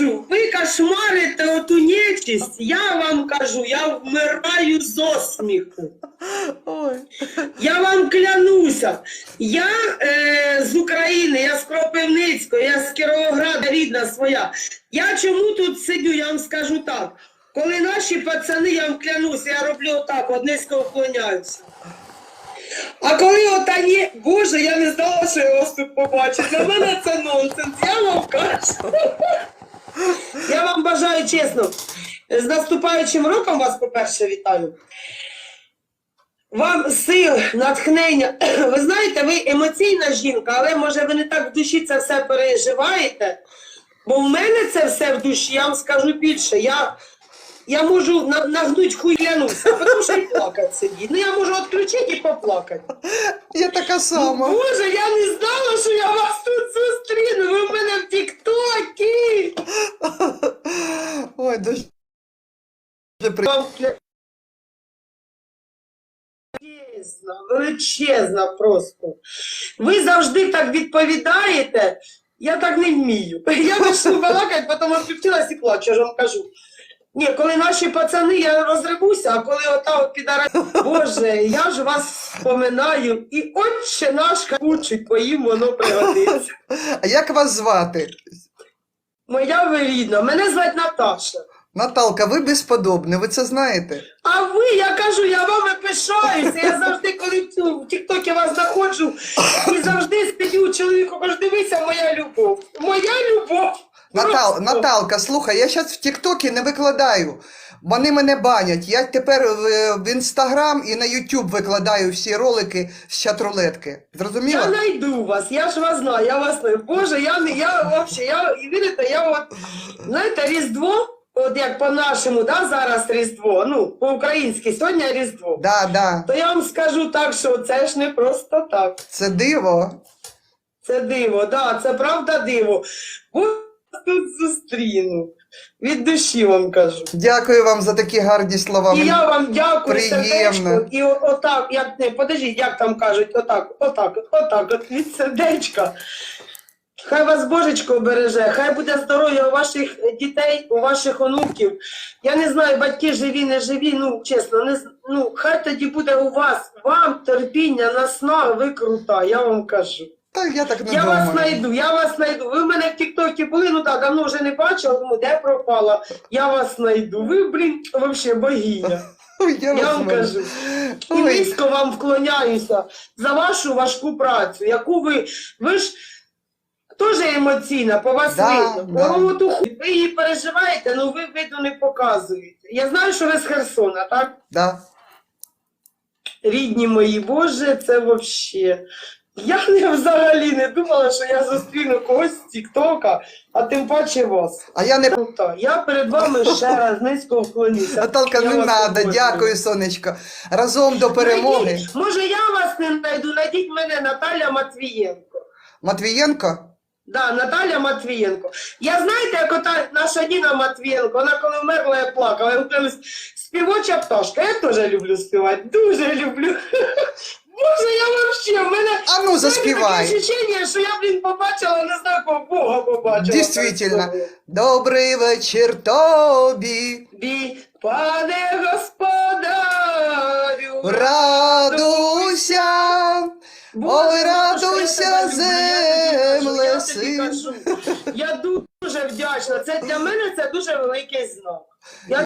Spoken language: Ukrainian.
кажу, ви кошмарите оту нечисть, я вам кажу, я вмираю з осміху. Ой. Я вам клянуся, я е, з України, я з Кропивницького, я з Кіровограда, рідна своя. Я чому тут сидю, я вам скажу так. Коли наші пацани, я вам клянуся, я роблю отак, от низько вклоняюся. А коли ота є, Боже, я не знала, що я вас тут побачу. Для мене це нонсенс, я вам кажу. Вам бажаю чесно, з наступаючим роком вас, по-перше, вітаю. Вам сил, натхнення. Ви знаєте, ви емоційна жінка, але може ви не так в душі це все переживаєте. Бо в мене це все в душі, я вам скажу більше. Я, я можу на, нагнуть тому що і плакати сидіти. Ну я можу відключити і поплакати. Я така сама. Боже, я не знала, що я вас тут зустріну. Ви в мене в Тіктокі. Ой, дуже. Величезна, величезна просто. Ви завжди так відповідаєте. Я так не вмію. Я почну балакати, потім відключилась і плачу, я ж вам кажу. Ні, коли наші пацани, я розривуся, а коли ота от підара... Боже, я ж вас вспоминаю, і отче наш кучить, поїм воно пригодиться. А як вас звати? Моя вирідна. мене звати Наташа. Наталка, ви безподобне, ви це знаєте? А ви, я кажу, я вами пишаюся. Я завжди, коли в Тіктокі вас знаходжу, і завжди спідю чоловіку, кажу, дивися, моя любов. Моя любов. Натал, Наталка, слухай, я зараз в Тіктокі не викладаю. Вони мене банять. Я тепер в, в Інстаграм і на Ютуб викладаю всі ролики з чат-рулетки. Я знайду вас, я ж вас знаю, я вас знаю. Боже, я не я вообще, я вірите, я от знаєте, Різдво, от як по-нашому, да, зараз Різдво, ну, по-українськи, сьогодні Різдво. Да, да. То я вам скажу так, що це ж не просто так. Це диво. Це диво, да, це правда диво. Бо тут зустріну. Від душі вам кажу. Дякую вам за такі гарні слова. І я вам дякую, приємно. сердечко. І о- отак, як не, подождіть, як там кажуть, отак, отак, отак, от від сердечка. Хай вас Божечко береже, хай буде здоров'я у ваших дітей, у ваших онуків. Я не знаю, батьки живі, не живі, ну чесно, не, з- ну, хай тоді буде у вас, вам терпіння, насна, ви крута, я вам кажу. Та я так не Я думаю. вас знайду, я вас знайду. Ви в мене в Тіктокі були, ну так, давно вже не бачила, тому де пропала. Я вас знайду. Ви, блін, взагалі богиня. Ой, я, Я вам кажу. І низько вам вклоняюся за вашу важку працю, яку ви. Ви ж теж емоційна, по вас Да, видно. да. Ви її переживаєте, але ви видно не показуєте. Я знаю, що ви з Херсона, так? Да. Рідні мої, Боже, це взагалі. Я не взагалі не думала, що я зустріну когось з Тіктока, а тим паче вас. А я не Круто. Я перед вами ще раз низько вклонюся. Наталка, Я не вас треба. Дякую, сонечко. Разом до перемоги. Найдіть- Може, я вас не знайду, знайдіть мене Наталя Матвієнко. Матвієнко? Да, Наталя Матвієнко. Я знаєте, як ота наша Ніна Матвієнко, вона коли вмерла, я плакала. Я співоча пташка. Я теж люблю співати, дуже люблю. Боже, я вообще, в мене А ну, заспівай. таке відчуття, що я, блін, побачила, не знаю, кого Бога побачила. Собою. Добрий вечір тобі. Бій, пане господарю, Радуйся. Боже, Ой, радуйся, земле син. Я дуже вдячна. Це для мене це дуже великий знак. Я